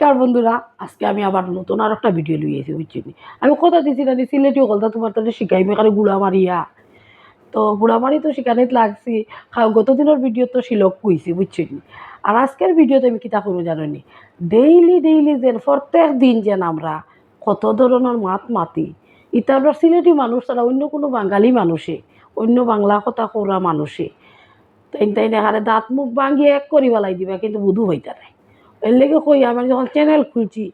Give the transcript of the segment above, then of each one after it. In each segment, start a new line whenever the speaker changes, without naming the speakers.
নমস্কার বন্ধুরা, আজকে আমি আবার নতুন আর একটা ভিডিও লইয়েছি বুঝছি? আমি কথা দিছি না সিলেটিও কথা তোমার তাহলে শিখাইমি কারণ গুড়া মারিয়া তো গুড়া মারি তো শিখানিত লাগছি গত দিনের ভিডিও তো শিলক কইছি বুঝছি? আর আজকের ভিডিওতে আমি কিতা করব জানো ডেইলি ডেইলি যেন, প্রত্যেক দিন যেন আমরা কত ধরনের মাত মাতি ইটা আমরা সিলেটি মানুষ তারা অন্য কোনো বাঙালি মানুষে, অন্য বাংলা কথা করা মানুষে তাই তাই দেখারে দাঁত মুখ ভাঙিয়ে এক করি বেলাই দিবা, কিন্তু বুধু হইতা নাই এর লেগে কই আমি যখন চ্যানেল খুলছি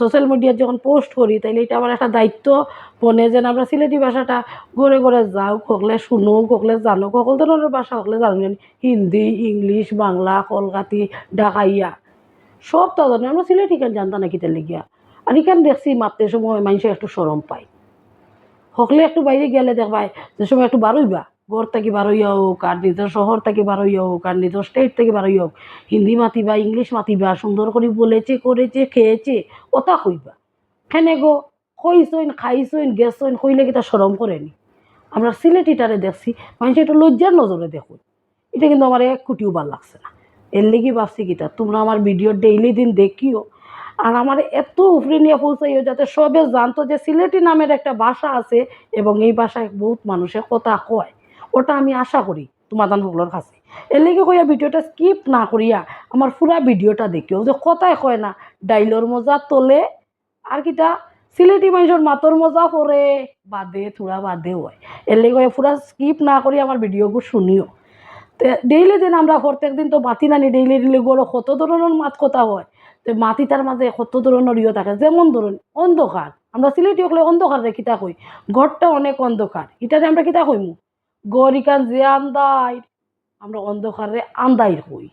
সোশ্যাল মিডিয়ায় যখন পোস্ট করি, তাইলে এটা আমার একটা দায়িত্ব। মনে যেন আমরা সিলেটি ভাষাটা ঘরে ঘরে যাও কখলে শুনো কখলে জানো সকল ধরনের ভাষা হকলে জানেন হিন্দি, ইংলিশ, বাংলা, কলকাতি, ঢাকাইয়া, সব তো জানো। আমরা সিলেটি কেন জানতা নাকি তার লেগিয়া? আর এখান দেখছি, মাত্রে সময় মানুষে একটু সরম পায়। হকলে একটু বাইরে গেলে দেখবাই যে সময় একটু বারোইবা ঘর থেকে বারোইয়া হোক, আর নিজের শহর থেকে বারোইয়া হোক, আর নিজের স্টেট থেকে বারোইয়া হোক, হিন্দি মাতিবা ইংলিশ মাতিবা সুন্দর করে বলেছে, করেছে, খেয়েছে ওটা কইবা। খেনে গো? কইসইন, খাইসইন গেছইন কইলে কি তা সরম করেনি আমরা সিলেটিটারে দেখছি মানুষ একটু লজ্জার নজরে দেখুন। এটা কিন্তু আমার এক কোটিও ভালো লাগছে না। এর লেগে ভাবছি কিতা তোমরা আমার ভিডিও ডেইলি দিন দেখিও। আর আমার এত উপরে নিয়ে পৌঁছাইও যাতে সবে জানতো যে সিলেটি নামের একটা ভাষা আছে এবং এই ভাষায় বহুত মানুষে কথা কয়। ওটা আমি আশা করি তোমাদান সকলের কাছে। এর লেগে কইয়া ভিডিওটা স্কিপ না করিয়া আমার পুরা ভিডিওটা দেখিও। যে কথায় কয় না, ডাইলর মজা তোলে, আর কিটা, সিলেটি মানুষের মাতর মজা পরে বাদে, থোড়া বাদে হয়। এর লেগে কইয়া পুরা স্কিপ না করি আমার ভিডিওগুলো শুনিও। ডেইলি দিন আমরা প্রত্যেক দিন তো মাতি নানি ডেইলি ডেইলি গরো কত ধরনের মাত কথা হয়। তো, মাতি তার মাঝে কত ধরনের ইয়ে থাকে। যেমন ধরুন, অন্ধকার। আমরা সিলেটি হলে অন্ধকার রে কিতা কই? ঘরটা অনেক অন্ধকার। এটাতে আমরা কিতা কইমু? গড় ইকান যে আন্দাই আমরা অন্ধকারে আন্দাইর কই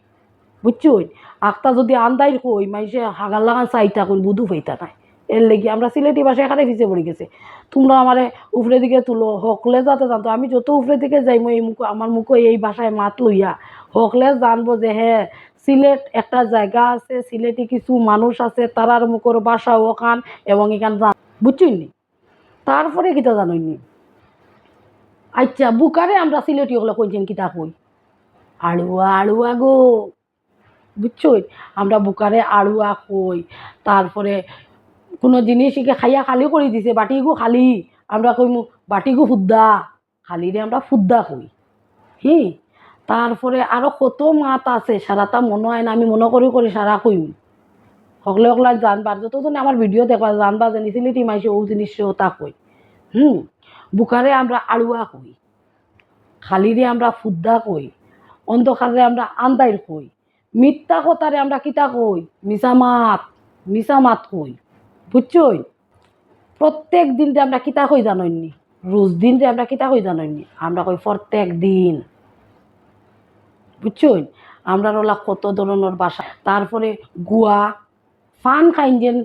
বুঝছই? আখটা যদি আন্দাইর কই মাইসে হাগার লাগান চাইতা কই বুধু পাইতা নাই। এর লেগে আমরা সিলেটি ভাষা এখানে পিছিয়ে পড়ে গেছে। তোমরা আমারে উপরে দিকে তুলো, হকলে যাতে জানতো, আমি যত উপরে দিকে যাই মই এই মুখ, আমার মুখে এই ভাষায় মাত লইয়া, হকলে জানব যে হ্যাঁ সিলেট একটা জায়গা আছে, সিলেটে কিছু মানুষ আছে, তারার মুখর ভাষা ওখান এবং এখান জান নি? তারপরে কিতা জানোই নি? আচ্ছা বুকারে আমরা সিলেটি হলে কইছেন কিতা কই? আড়ুয়া আড়ুয়া গো। বুঝছই? আমরা বুকারে আড়ুয়া কই? তারপরে কোনো জিনিস খাইয়া খালি করে দিছে, বাটিগু খালি। আমরা কইমু, বাটিগু ফুদ্দা। খালিরে আমরা ফুদ্দা কই। হি? তারপরে আরও কত মাত আছে সারাটা মনে হয় না, আমি মনে করি করি সারা কইম। সকলে সকলে জানবার, যতজনে আমার ভিডিও দেখবা, জানবা জানি সিলেটি মাইছে ও জিনিস তা কই। হুম? বুকারে আমরা আড়ুয়া কই, খালিরে আমরা ফুদ্দা কই, অন্ধকারে আমরা আন্দাইর কই, মিথ্যা কথারে আমরা কিতা কই মিছা মাত মিছা কই, বুঝছই? প্রত্যেক দিন যে আমরা কিতা কই জানইনি, রোজ দিন যে আমরা কিতা কই জানইনি, আমরা কই প্রত্যেক দিন, বুঝছই? আমরা ওলা কত ধরনের বাসা, তারপরে গুয়া, ফান খাইন যেন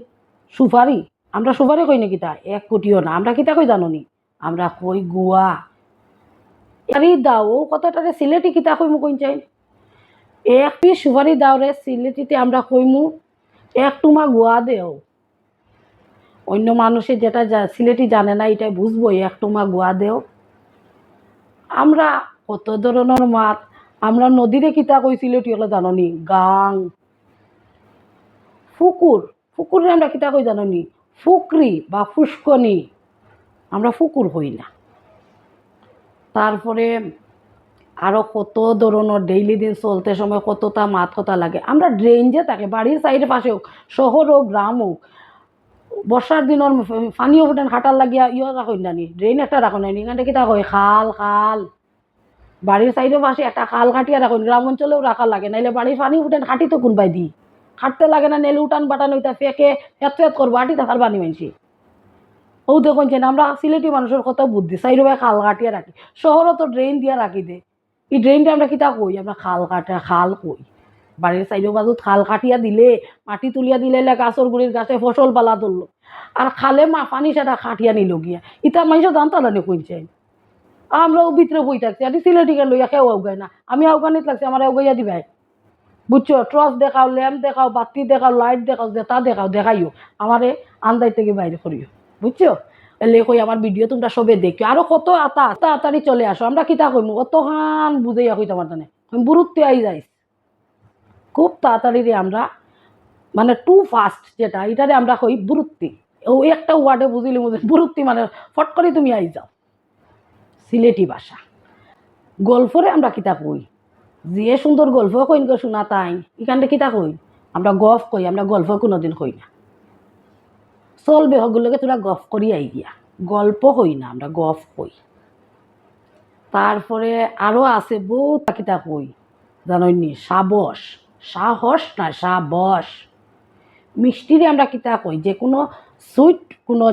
সুপারি, আমরা সুপারি কই না কিতা? এক কোটিও না, আমরা কিতা কই জাননি? আমরা কই গুয়া? আরে দাও, ও কথাটারে সিলেটি কিতা কইমু কইন চাই? এক পিস সুপারি দাও রে, সিলেটিতে আমরা কইমু, এক টুমা গুয়া দেও। অন্য মানুষে যেটা সিলেটি জানে না এটাই বুঝব, এক টুমা গুয়া দেও। আমরা কত ধরনের মাছ, আমরা নদীরে কিতা কই সিলেটি হলে জাননি, গাং। ফুকুর ফুকুরে আমরা কিতা কই জাননি, ফুকরি বা ফুসকনি। আমরা ফুকুর হই না। তারপরে আরও কত ধরনের ডেইলি দিন চলতে সময় কতটা মাত কথা লাগে। আমরা ড্রেন যে থাকে, বাড়ির সাইডে পাশে হোক, শহর হোক, গ্রাম হোক, বর্ষার দিনের পানীয় ফুটান খাটার লাগিয়া ইয়ে রাখুন নানি ড্রেন একটা রাখুন নানি এখানে কিতা কয় খাল খাল। বাড়ির সাইডে পাশে একটা খাল কাটিয়া রাখুন, গ্রাম অঞ্চলেও রাখা লাগে, নাইলে বাড়ির পানি উঠান খাটি তো কোনবাই দি খাটতে লাগে না নেলে উঠান বাটান ওইটা ফেঁকে হেত ফেত করব আটি থাকার পানি মানছি ও দেখুন যে আমরা সিলেটি মানুষের কথা বুদ্ধি সাইড ভাই খাল কাটিয়া রাখি, শহরও তো ড্রেন দিয়া রাখি দে। এই ড্রেনটা আমরা কিতা কই? আমরা খাল কাটা, খাল কই? বাড়ির সাইডের বাজুত খাল কাটিয়া দিলে, মাটি তুলিয়া দিলে গাছর গুড়ির গাছে ফসল পালা তুললো আর খালে মা পানি সেটা খাটিয়া নিল গিয়া। ইটা মানুষ জানতো না কইছে আমরাও ভিতরে বই থাকছি আর সিলেটিকে লইয়া কেউ আউগায় না। আমি আউগানিত লাগছি, আমার আউগাইয়া দিবাই। বুঝছ? টর্চ দেখাও, ল্যাম্প দেখাও, বাতি দেখাও, লাইট দেখাও যেটা দেখাও, দেখাইও। আমারে আন্দাই থেকে বাইরে করিও। বুঝছ? এলে কই আমার ভিডিও তোমরা সবে দেখো আরও কত আতা তাড়াতাড়ি চলে আসো। আমরা কিতা কইমু? অত হান বুঝাইয়া কই তোমার জানে বুরুত্তে আই যাইস। খুব তাড়াতাড়ি রে আমরা মানে টু ফাস্ট যেটা এটারে আমরা কই বুরুত্তি ও একটা ওয়ার্ডে বুঝিলি বুঝলি বুরুত্তি মানে ফট করে তুমি আই যাও। সিলেটি ভাষা। গল্পরে আমরা কিতা কই? যে সুন্দর গল্প কইন শোনা তাই। এখানটা কিতা কই? আমরা গফ কই, আমরা গল্প কোনোদিন কই না। চলবে হগুলোকে তোরা গফ করি আই গিয়া। গল্প কই না, আমরা গফ কই তারপরে আরও আছে বহুত কিতা কই জানইনি সাবস। সাহস না, সাবস। মিষ্টিরে আমরা কিতা কই যে কোনো সুইট, কোনো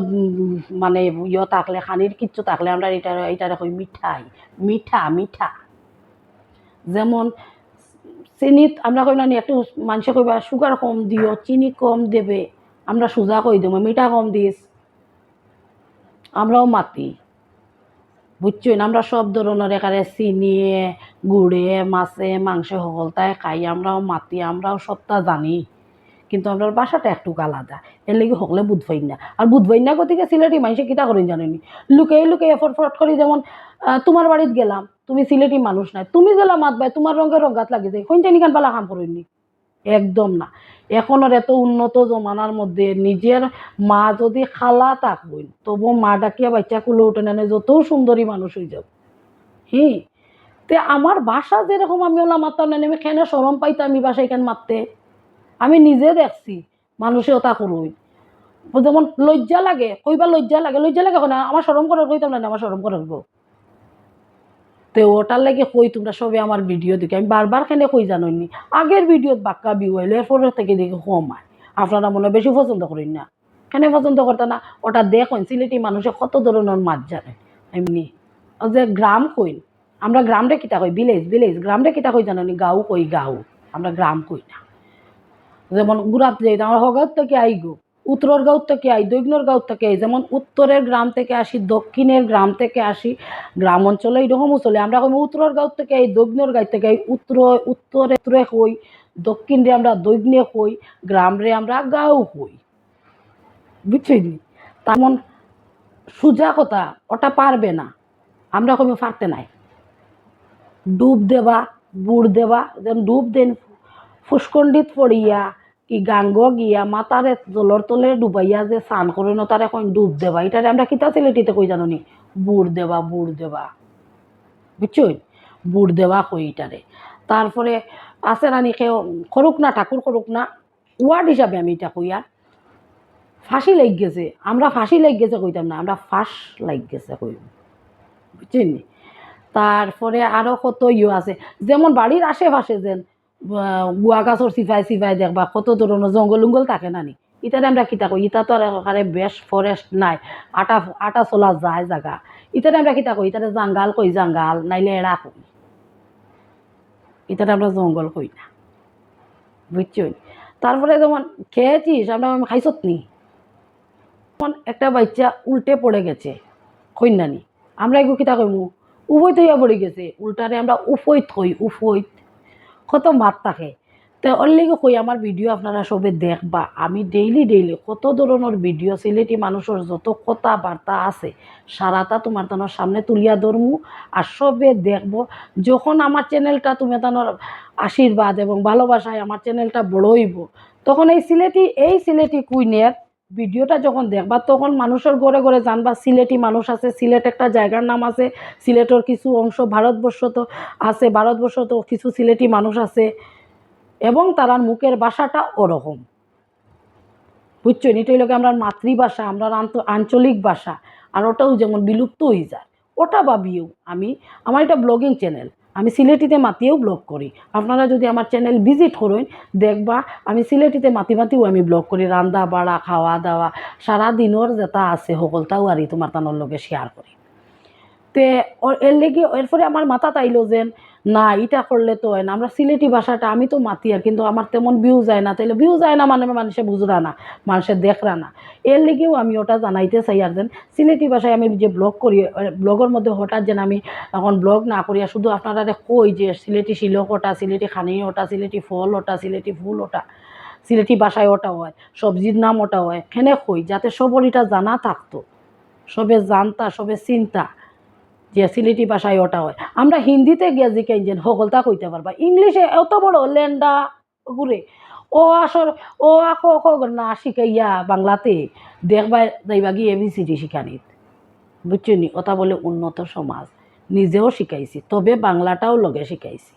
মানে ইয়ে থাকলে, খানির কিচ্ছু থাকলে আমরা এটা এটারে কই, মিঠাই। মিঠা মিঠা। যেমন চিনিত, আমরা কই না, একটু মানুষে কইবা সুগার কম দিও, চিনি কম দেবে। আমরা সোজা কই দেবো, মিঠা কম দিস। আমরাও মাতি। বুঝছেন আমরা সব ধরনের এখানে চিনিয়ে গুড়ে, মাছে, মাংসে সকলতায় খাই, আমরাও মাতি, আমরাও সবটা জানি। কিন্তু আমরা বাসাটা একটু আলাদা। এর লেগে সকলে বুধবাই না। আর বুধবাই না গতিকে সিলেটি মানুষে কিতা করেন জানেনি? লুকিয়ে লুকিয়ে ফট ফট করি যেমন তোমার বাড়িতে গেলাম, তুমি সিলেটি মানুষ নাই। তুমি গেলাম মাত ভাই, তোমার রঙে রঙ্গাত লাগি যায়। কোন জানি কান পালা কাম করেননি একদম না। এখনের এত উন্নত জমানার মধ্যে নিজের মা যদি খালা থাকবই তবু মা ডাকিয়া বাচ্চা কুলো উঠে নেনে, যত সুন্দরী মানুষ হয়ে যাব। হ্যাঁ তে আমার বাসা যেরকম আমি ওলা মারতাম না আমি কেন সরম পাইতাম আমি বাসা এখানে মারতে? আমি নিজে দেখছি মানুষে ওটা করুই যেমন লজ্জা লাগে কইবা লজ্জা লাগে লজ্জা লাগে না আমার সরম করার কইতাম না, আমার সরম করার তো ওটার লাগে কই তোমরা সবে আমার ভিডিও দেখে? আমি বারবার কেন কই জানোনি আগের ভিডিওত বাক্কা বিউ হইলে এরপরে থেকে দেখে কমায় আপনারা মনে বেশি পছন্দ করেন না। কেন পছন্দ করতে না? ওটা দেখুন, সিলেটি মানুষে কত ধরনের মাছ জানে। এমনি যে গ্রাম কই? আমরা গ্রামরে কিতা কই? ভিলেজ ভিলেজ গ্রামরে কিতা কই জানোনি গাঁও কই, গাঁও। আমরা গ্রাম কই না। যেমন গুড়াত যাই আমরা হগাঁত থেকে আই গো উত্তরের গাঁও থেকে আই, দক্ষিণের গাঁও থেকে আই, যেমন উত্তরের গ্রাম থেকে আসি, দক্ষিণের গ্রাম থেকে আসি, গ্রাম অঞ্চলে এরকমও চলে। আমরা কই উত্তরের গাঁও থেকে আই, দক্ষিণের গাঁও থেকে আই, উত্তর, উত্তরে উত্তরে কই দক্ষিণ রে আমরা দক্ষিণে কই গ্রাম রে আমরা গাঁও কই বুঝছেন তেমন সোজা কথা, ওটা পারবে না। আমরা কমে পারতে নাই। ডুব দেবা, বুড় দেবা, যেন ডুব দেন ফুসকণ্ডিত পড়িয়া কি গাঙ্গ গিয়া মাতারে জলর তলে ডুবাইয়া যে স্নান করে ন তারে কই ডুব দেবা। এটারে আমরা কিতা সিলেটিতে কই জানো নি বুড় দেবা বুড় দেবা। বুঝছই বুড় দেওয়া কই এটারে তারপরে আছে নানি কেউ? করুক না ঠাকুর করুক না ওয়ার্ড হিসাবে আমি এটা কই আর ফাঁসি লাগ গেছে। আমরা ফাঁসি লাগ গেছে কইতাম না, আমরা ফাঁস লাগ গেছে কই বুঝছেন তারপরে আরও কত ইয়ে আছে। যেমন বাড়ির আশেপাশে যেন গুয়া গাছর সিফাই সিফাই দেখবা কত ধরনের জঙ্গল উঙ্গল থাকে না নি? ইটারে আমরা কিতা কই ইটা তো আর এখানে বেশ ফরেস্ট নাই। আটা আটা চলা যায় জাগা। ইটারে আমরা কিতা কই ইটারে জাঙ্গাল কই জাঙ্গাল নাইলে এড়া কই। ইটারে আমরা জঙ্গল কই না। বুঝছ তারপরে যেমন খেয়েছিস আমরা খাইছত নি। যেমন একটা বাচ্চা উল্টে পড়ে গেছে কন্যানি আমরা এগো কিতা কইমু উফই থইয়া পড়ে গেছে। উল্টারে আমরা উফই থই উফই কত মাত থাকে। তো ওর লেগে কই আমার ভিডিও আপনারা সবে দেখবা। আমি ডেইলি ডেইলি কত ধরনের ভিডিও সিলেটি মানুষের যত কথা বার্তা আছে সারাটা তোমার তানোর সামনে তুলিয়া ধরমু আর সবে দেখব। যখন আমার চ্যানেলটা তুমি তানোর আশীর্বাদ এবং ভালোবাসায় আমার চ্যানেলটা বড় হইব তখন এই সিলেটি এই সিলেটি কুইনের ভিডিওটা যখন দেখবা, তখন মানুষের ঘরে ঘরে জানবা, সিলেটি মানুষ আছে, সিলেট একটা জায়গার নাম আছে, সিলেটের কিছু অংশ ভারতবর্ষ তো আছে ভারতবর্ষ তো কিছু সিলেটি মানুষ আছে, এবং তারার মুখের ভাষাটা ওরকম। বুঝছ? এটাই লোকে আমরা মাতৃভাষা, আমরা আঞ্চলিক ভাষা, আর ওটাও যেমন বিলুপ্ত হয়ে যায়, ওটা বা ভাবিও আমি। আমার এটা ব্লগিং চ্যানেল আমি সিলেটিতে মাতিয়েও ব্লগ করি। আপনারা যদি আমার চ্যানেল ভিজিট করেন, দেখবা আমি সিলেটিতে মাতি মাতিও আমি ব্লগ করি। রান্দা বাড়া, খাওয়া, দাওয়া সারা দিনের যেটা আছে, সকলটাও আর তোমার তানোর লগে শেয়ার করি। তে, এর লেগে, এরপরে আমার মাথা তাইলো যেন না, এটা করলে তো হয় না। আমরা সিলেটি ভাষাটা, আমি তো মাতি আর, কিন্তু আমার তেমন ভিউ যায় না। তাইলে ভিউ যায় না মানে মানুষে বুঝরা না মানুষের দেখরা না। এর লেগেও আমি ওটা জানাইতে চাই আর যেন সিলেটি ভাষায় আমি যে ব্লগ করি ব্লগের মধ্যে হঠাৎ যেন আমি এখন ব্লগ না করিয়া শুধু আপনারা কই যে সিলেটি শিলক ওটা, সিলেটি খানি ওটা, সিলেটি ফল ওটা, সিলেটি ফুল ওটা, সিলেটি ভাষায় ওটা হয়, সবজির নাম ওটা হয় খেনে কই? যাতে সবর এটা জানা থাকতো। সবে জানতা, সবে চিন্তা। যে সিলেটি ভাষায় ওটা হয়। আমরা হিন্দিতে গিয়া জিকাই যেন সকলতা কইতে পারবা। ইংলিশে এত বড় লেন্ডা ঘুরে। ও আসর, ও আখো না শিখাইয়া বাংলাতে দেখবা, যাইবা গিয়ে এবিসিডি শিখানিত বুঝছ নি? ওটা বলে উন্নত সমাজ। নিজেও শিখাইছি, তবে বাংলাটাও লগে শিখাইছি।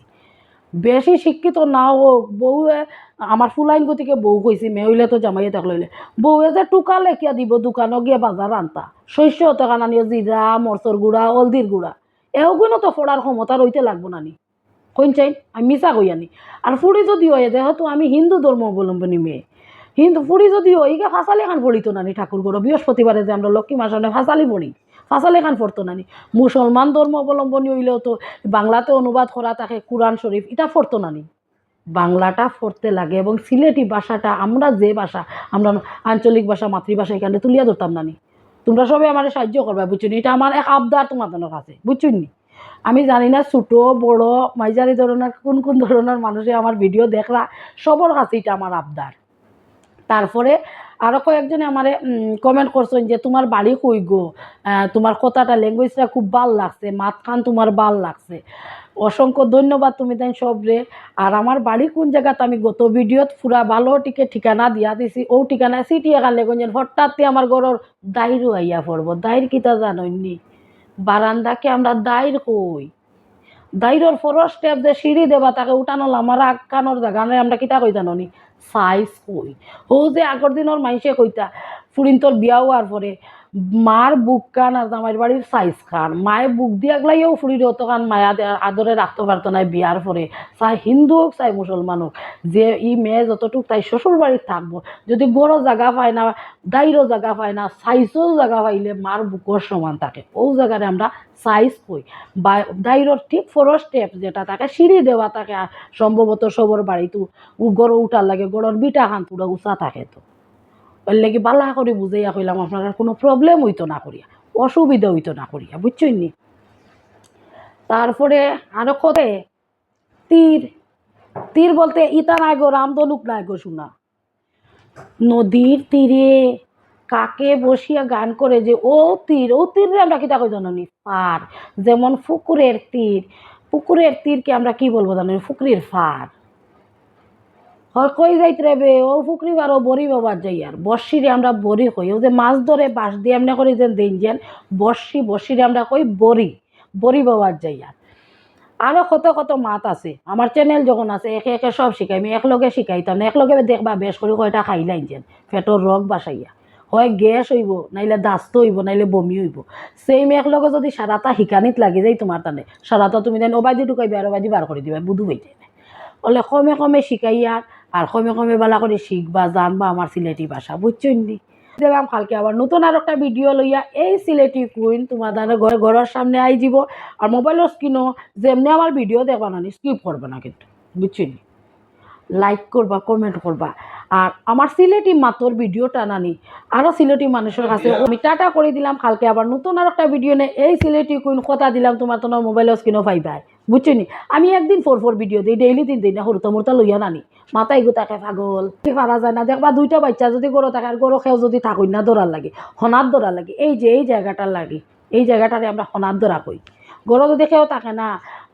বেশি শিক্ষিত না হোক, বউয়ে আমার ফুলাইন গতিকে বউ কইছি মেয়ে তো জামাইয়ে তাক লইলে বউয়ে যে টুকা লেখিয়া দিব দোকানত গিয়ে বাজার আনতা। শস্য টকা নানিও জিরা মরচর গুড়া হলদির গুড়া। এগুলো তো ফোড়ার ক্ষমতা রইতে লাগবো নানি। কইন চাই আমি মিছা কই আনি। আর ফুড়ি যদি হয় যেহেতু আমি হিন্দু ধর্ম অবলম্বনী মেয়ে। হিন্দু ফুড়ি যদি হয় ইকে ফাঁসালি খান পড়িতো নানি ঠাকুর গড় বৃহস্পতিবারে যে আমরা লক্ষ্মী মাসনে ফাঁসালি পড়ি ফাঁসালি খান পড়তো নানি। মুসলমান ধর্ম অবলম্বনী হইলেও তো বাংলাতে অনুবাদ করা থাকে কোরআন শরীফ এটা পড়তো নানি। বাংলাটা পড়তে লাগে এবং সিলেটি ভাষাটা, আমরা যে ভাষা, আমরা আঞ্চলিক ভাষা, মাতৃভাষা এখানে তুলিয়া ধরতাম নানি তোমরা সবাই আমার সাহায্য করবে, বুঝছ এটা আমার এক আবদার তোমাদের কাছে, বুঝছ নি? আমি জানি না ছোটো, বড়ো, মাইজারি ধরনের, কোন কোন ধরনের মানুষে আমার ভিডিও দেখরা সবার কাছে এটা আমার আবদার। তারপরে আরও কয়েকজনে আমারে কমেন্ট করছেন যে, তোমার বাড়ি কই গো? তোমার কথাটা ল্যাঙ্গুয়েজটা খুব ভালো লাগছে মাতখান তোমার ভালো লাগছে। অসংখ্য ধন্যবাদ তুমি তাই সবরে। আর আমার বাড়ি কোন জায়গাতে আমি গত ভিডিওত পুরা ভালো টিকে ঠিকানা দিয়া দিছি, ও ঠিকানা সিটি এখান লেগুন হঠাৎ আমার ঘরের দাইরও আইয়া পড়ব। দাইর কিতা জাননি বারান্দাকে আমরা দাইর কই? দাইরর ফরস স্টেপ যে সিঁড়ি দেবা, তাকে উঠানো আমার আগ কানোর জায়গা আমরা কিতা কই জানি সাইজ কই হোজে যে আগর দিনের মাইসে কইতা ফুরিন তোর বিয়া হওয়ার পরে মার বুক কান আর জামাইর বাড়ির সাইজ খান। মায়ে বুক দিয়া গলাইও ফুরির হতো কান মায়া আদরে রাখতে পারতো না বিয়ার পরে চাই হিন্দু হোক চাই মুসলমান হোক যে ই মেয়ে যতটুক তাই শ্বশুর বাড়ির থাকব। যদি গড়ো জায়গা পায় না দাইরও জায়গা পায় না সাইজও জায়গা পাইলে মার বুকর সমান থাকে। ও জায়গায় আমরা সাইজ কই। বা দাইরর ঠিক ফোর স্টেপ যেটা থাকে সিঁড়ি দেওয়া আর সম্ভবত সবর বাড়িতে গড় উঠার লাগে গড়র বিটা খান পুরো উঁচা থাকে তো। ওর লেগে বালা করে বুঝাইয়া কইলাম, আপনার কোনো প্রবলেম হইতো না করিয়া, অসুবিধা হইতো না করিয়া, বুঝছেন নি? তারপরে আরও কতে তীর তীর বলতে ইতা নাই গো রামদনুক নাই গো, শোনা। নদীর তীরে কাকে বসিয়া গান করে যে, ও তীর ও তীর রে আমরা কিতা কই জানি পার যেমন ফুকুরের তীর পুকুরের তীরকে আমরা কি বলব জানি ফুকুরের ফার। হয় কই যাইত রে বে? ও পুকুরি বার ও বড়ি বাবার যাই আর। বর্ষিরে আমরা বড়ি কই। ও যে মাছ ধরে বাঁশ দিয়ে এমনি করে যেন দিন যেন বর্ষি বর্ষিরে আমরা কই বড়ি বড়ি বাবার যাই আর। আরও কত কত মাত আছে। আমার চ্যানেল যখন আছে, একে একে সব শিখাই আমি একলগে শিখাইতাম না একলগে দেখবা বেশ করে কয়টা খাইলাই যেন। পেটর রোগ বাসাইয়া হয় গ্যাস হইব, নাইলে দাস্ত হইব, নাইলে বমি হইব। সেম একলগে যদি সারাটা শিকানিত লাগি যাই তোমার তানে। সারাটা তুমি দেন ওবাদি ঢুকাইবে আর ওবাদি বার করে দিবা, বুধু হইতে বলে কমে কমে শিখাইয়া আর কমে কমে বেলা করে শিখবা জানবা আমার সিলেটি ভাষা বুঝছেন নি? দিলাম কালকে আবার নতুন আর একটা ভিডিও লইয়া এই সিলেটি কুইন তোমাদের ঘরে ঘরের সামনে আই যাব আর মোবাইলের স্ক্রিনও যেমনি আমার ভিডিও দেখবা না স্কিপ করবে না কিন্তু বুঝছেন লাইক করবা কমেন্ট করবা। আর আমার সিলেটি মাতর ভিডিওটা নানি আরও সিলেটি মানুষের কাছে আমি টাটা করে দিলাম। কালকে আবার নতুন আর একটা ভিডিও নে এই সিলেটি কুইন কথা দিলাম তোমার তোমার মোবাইলের স্ক্রিনও পাইবাই। বুঝছেনি? আমি একদিন ফোর ফোর ভিডিও দিই ডেইলি দিন দিই না হরুতা মুরতা লইয়া নানি। মাথায় গোটাকে পাগল পারা যায় না, দেখবা দুইটা বাচ্চা যদি গরো থাকে আর গরো খেয়েও যদি থাকুই না দৌড়ার লাগে হনার দৌড়ার লাগে, এই যে, এই জায়গাটার লাগে, এই জায়গাটারে আমরা হনার দৌড়া কই। গরো যদি খেয়েও থাকে না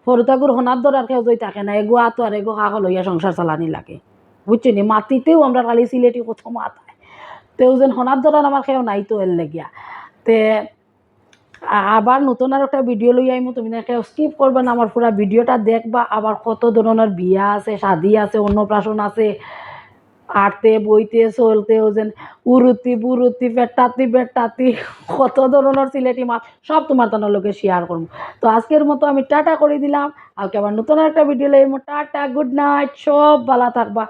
ফরুতাগুর হনার দৌড়ার খেয়েও যদি থাকে না, এগো আতো আর এগো কাক লইয়া সংসার চালানি লাগে। বুঝছেনি? মাটিতেও আমরা কালি সিলেটি কোথাও মাথায় তেও যেন হনার দৌড়ান আমার খেয়েও নাই তো এর লেগিয়া। তে আবার নতুন আর একটা ভিডিও লই আইমু তুমি নাকি স্কিপ করবে না আমার পুরা ভিডিওটা দেখবা, আবার কত ধরনের বিয়া আছে, শাদি আছে, অন্নপ্রাশন আছে, আটতে বইতে চলতেও যেন উরুতি বুরুতি পেটাতি পেটাতি, কত ধরনের সিলেটি মাছ সব তোমার তোমার লোকে শেয়ার করব তো আজকের মতো আমি টাটা করে দিলাম আর আবার নতুন একটা ভিডিও লইমু টাটা গুড নাইট সব ভালো থাকবা।